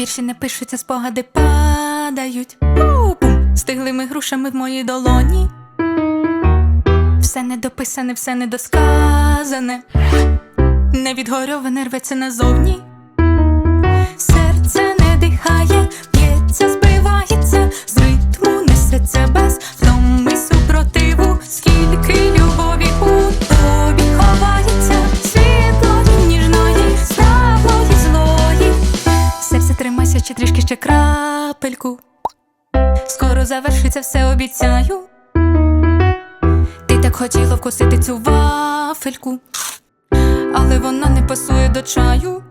Вірші не пишуться, спогади падають. Пу-пум. Стиглими грушами в моїй долоні. Все недописане, все недосказане. Невідгорьоване рветься назовні. Серце не дихає, б'ється, збивається, з ритму несеться ще трішки ще крапельку. Скоро завершиться все, обіцяю. Ти так хотіла вкусити цю вафельку, але вона не пасує до чаю.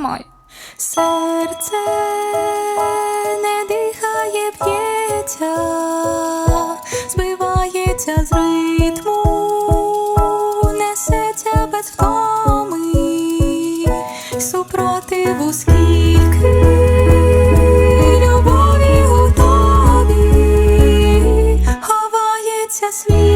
немає. Серце не дихає, б'ється, збивається з ритму, несеться без втоми, супротиву скільки. Любові готові, ховається світ.